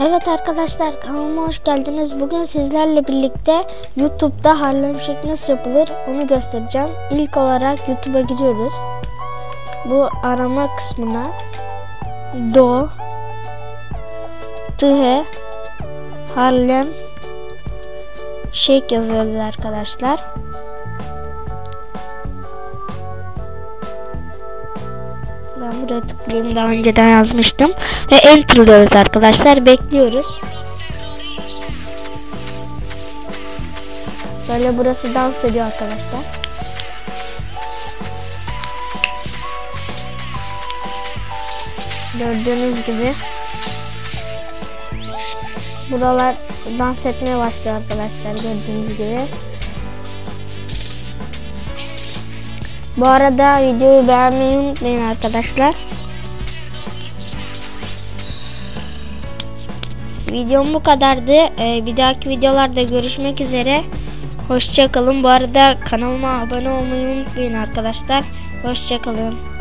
arkadaşlar kanalıma hoş geldiniz. Bugün sizlerle birlikte YouTube'da Harlem Shake nasıl yapılır onu göstereceğim. İlk olarak YouTube'a giriyoruz. Bu arama kısmına Do Tıhe Harlem Shake yazıyoruz arkadaşlar. Ben buraya tıklayayım daha önceden yazmıştım. Ve enter diyoruz arkadaşlar. Bekliyoruz. Böyle burası dans ediyor arkadaşlar. Gördüğünüz gibi buralar dans etmeye başlıyor arkadaşlar gördüğünüz gibi. Bu arada videoyu beğenmeyi unutmayın arkadaşlar. Videom bu kadardı. Ee, bir dahaki videolarda görüşmek üzere. Hoşçakalın. Bu arada kanalıma abone olmayı unutmayın arkadaşlar. Hoşçakalın.